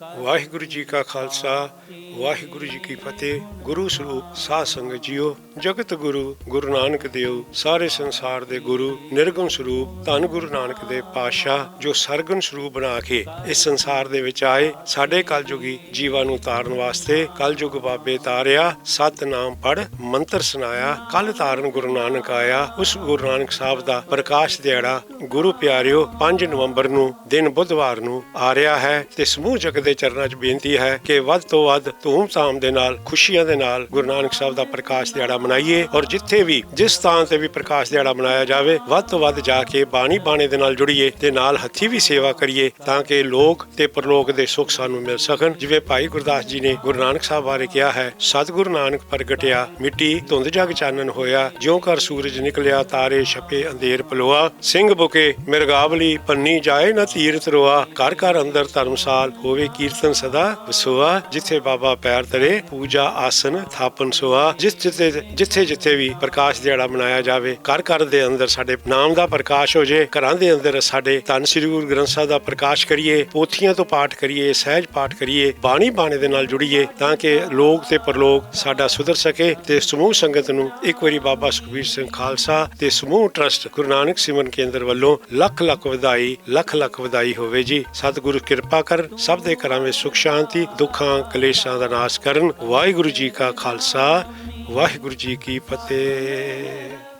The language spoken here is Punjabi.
ਵਾਹਿਗੁਰੂ ਜੀ ਕਾ ਖਾਲਸਾ, ਵਾਹਿਗੁਰੂ ਜੀ ਕੀ ਫਤਿਹ। ਗੁਰੂ ਸਰੂਪ ਸਾਧ ਸੰਗਤ ਜੀਓ, ਜਗਤ ਗੁਰੂ ਗੁਰੂ ਨਾਨਕ ਦੇਵ, ਸਾਰੇ ਸੰਸਾਰ ਦੇ ਗੁਰੂ, ਨਿਰਗੁਣ ਸਰੂਪ, ਧੰਨ ਗੁਰੂ ਨਾਨਕ ਦੇ ਪਾਤਸ਼ਾਹ, ਜੋ ਸਰਗੁਣ ਸਰੂਪ ਬਣਾ ਕੇ ਇਸ ਸੰਸਾਰ ਦੇ ਵਿੱਚ ਆਏ, ਸਾਡੇ ਕਲਯੁਗੀ ਜੀਵਾਂ ਨੂੰ ਤਾਰਨ ਵਾਸਤੇ ਕਲਯੁਗ ਬਾਬੇ ਤਾਰਿਆ, ਸਤਨਾਮ ਪੜ ਮੰਤਰ ਸੁਨਾਇਆ ਕਲ ਤਾਰਨ ਗੁਰੂ ਨਾਨਕ ਆਇਆ, ਉਸ ਗੁਰੂ ਨਾਨਕ ਸਾਹਿਬ ਦਾ ਪ੍ਰਕਾਸ਼ ਦਿਹਾੜਾ ਗੁਰੂ ਪਿਆਰਿਓ 5 ਨਵੰਬਰ ਨੂੰ, ਦਿਨ ਬੁੱਧਵਾਰ ਨੂੰ ਆ ਰਿਹਾ ਹੈ ਤੇ ਸਮੂਹ ਜਗਤ ਦੇ ਚਰਨਾਂ 'ਚ ਬੇਨਤੀ ਹੈ ਕਿ ਵੱਧ ਤੋਂ ਵੱਧ ਧੂਮ-ਧਾਮ ਦੇ ਨਾਲ, ਖੁਸ਼ੀਆਂ ਦੇ ਨਾਲ ਗੁਰੂ ਨਾਨਕ ਸਾਹਿਬ ਦਾ ਪ੍ਰਕਾਸ਼ ਦਿਹਾੜਾ ਮਨਾਈਏ ਔਰ ਜਿੱਥੇ ਵੀ, ਜਿਸ ਸਥਾਨ ਤੇ ਵੀ ਪ੍ਰਕਾਸ਼ ਦਿਹਾੜਾ ਮਨਾਇਆ ਜਾਵੇ, ਵੱਧ ਤੋਂ ਵੱਧ ਜਾ ਕੇ ਬਾਣੀ ਬਾਣੇ ਦੇ ਨਾਲ ਜੁੜੀਏ ਤੇ ਨਾਲ ਹੱਥੀ ਵੀ ਸੇਵਾ ਕਰੀਏ ਤਾਂ ਕਿ ਲੋਕ ਤੇ ਪ੍ਰਲੋਕ ਦੇ ਸੁੱਖ ਸਾਨੂੰ ਮਿਲ ਸਕਣ। ਜਿਵੇਂ ਭਾਈ ਗੁਰਦਾਸ ਜੀ ਨੇ ਗੁਰੂ ਨਾਨਕ ਸਾਹਿਬ ਬਾਰੇ ਕਿਹਾ ਹੈ, ਸਤਿਗੁਰੂ ਨਾਨਕ ਪ੍ਰਗਟਿਆ, ਮਿੱਟੀ ਧੁੰਦ ਜਗ ਚਾਨਣ ਹੋਇਆ, ਜਿਉਂ ਕਰ ਸੂਰਜ ਨਿਕਲਿਆ, ਤਾਰੇ ਛਪੇ, ਅੰਧੇਰ ਪਲੋਆ, ਸਿੰਘ ਬੁਕੇ, ਮਿਰਗਾਵਲੀ ਪੰਨੀ ਜਾਏ ਨਾ ਤੀਰਥ ਰੋਆ, ਘਰ ਘਰ ਅੰਦਰ ਧਰਮਸਾਲ ਹੋਵੇ ਕੀਰਤਨ ਸਦਾ ਵਸੋਆ ਜਿੱਥੇ ਬਾਬਾ ਪੈਰ ਧਰੇ, ਪੂਜਾ ਆਸਨ ਥਾਪਨ ਸੋਆ, ਜਿਸ ਜਿੱਥੇ ਜਿੱਥੇ ਜਿੱਥੇ ਵੀ ਪ੍ਰਕਾਸ਼ ਦਿਹਾੜਾ ਮਨਾਇਆ ਜਾਵੇ, ਘਰ ਘਰ ਦੇ ਅੰਦਰ ਸਾਡੇ ਨਾਮ ਦਾ ਪ੍ਰਕਾਸ਼ ਹੋ ਜੇ, ਘਰਾਂ ਦੇ ਅੰਦਰ ਸਾਡੇ ਧੰਨ ਸ੍ਰੀ ਗੁਰੂ ਗ੍ਰੰਥ ਸਾਹਿਬ ਦਾ ਪ੍ਰਕਾਸ਼ ਕਰੀਏ, ਪੋਥੀਆਂ ਤੋਂ ਪਾਠ ਕਰੀਏ, ਸਹਿਜ ਪਾਠ ਕਰੀਏ, ਬਾਣੀ ਬਾਣੇ ਦੇ ਨਾਲ ਜੁੜੀਏ, ਤਾਂ ਕਿ ਲੋਕ ਤੇ ਪਰਲੋਕ ਸਾਡਾ ਸੁਧਰ ਸਕੇ ਤੇ ਸਮੂਹ ਸੰਗਤ ਨੂੰ ਇੱਕ ਵਾਰੀ ਬਾਬਾ ਸੁਖਬੀਰ ਸਿੰਘ ਖਾਲਸਾ ਤੇ ਸਮੂਹ ਟਰਸਟ ਗੁਰੂ ਨਾਨਕ ਸਿਮਰਨ ਕੇਂਦਰ ਵੱਲੋਂ ਲੱਖ ਲੱਖ ਵਧਾਈ, ਲੱਖ ਲੱਖ ਵਧਾਈ ਹੋਵੇ ਜੀ। ਸਤਿਗੁਰੂ ਕਿਰਪਾ ਕਰ, ਸਭ ਦੇ ਘਰਾਂ ਵਿੱਚ ਸੁਖ, ਸ਼ਾਂਤੀ, ਦੁੱਖਾਂ, ਕਲੇਸ਼ਾਂ ਦਾ ਨਾਸ਼ ਕਰਨ। ਵਾਹਿਗੁਰੂ ਜੀ ਕਾ ਖਾਲਸਾ, ਵਾਹਿਗੁਰੂ ਜੀ ਕੀ ਫਤਿਹ।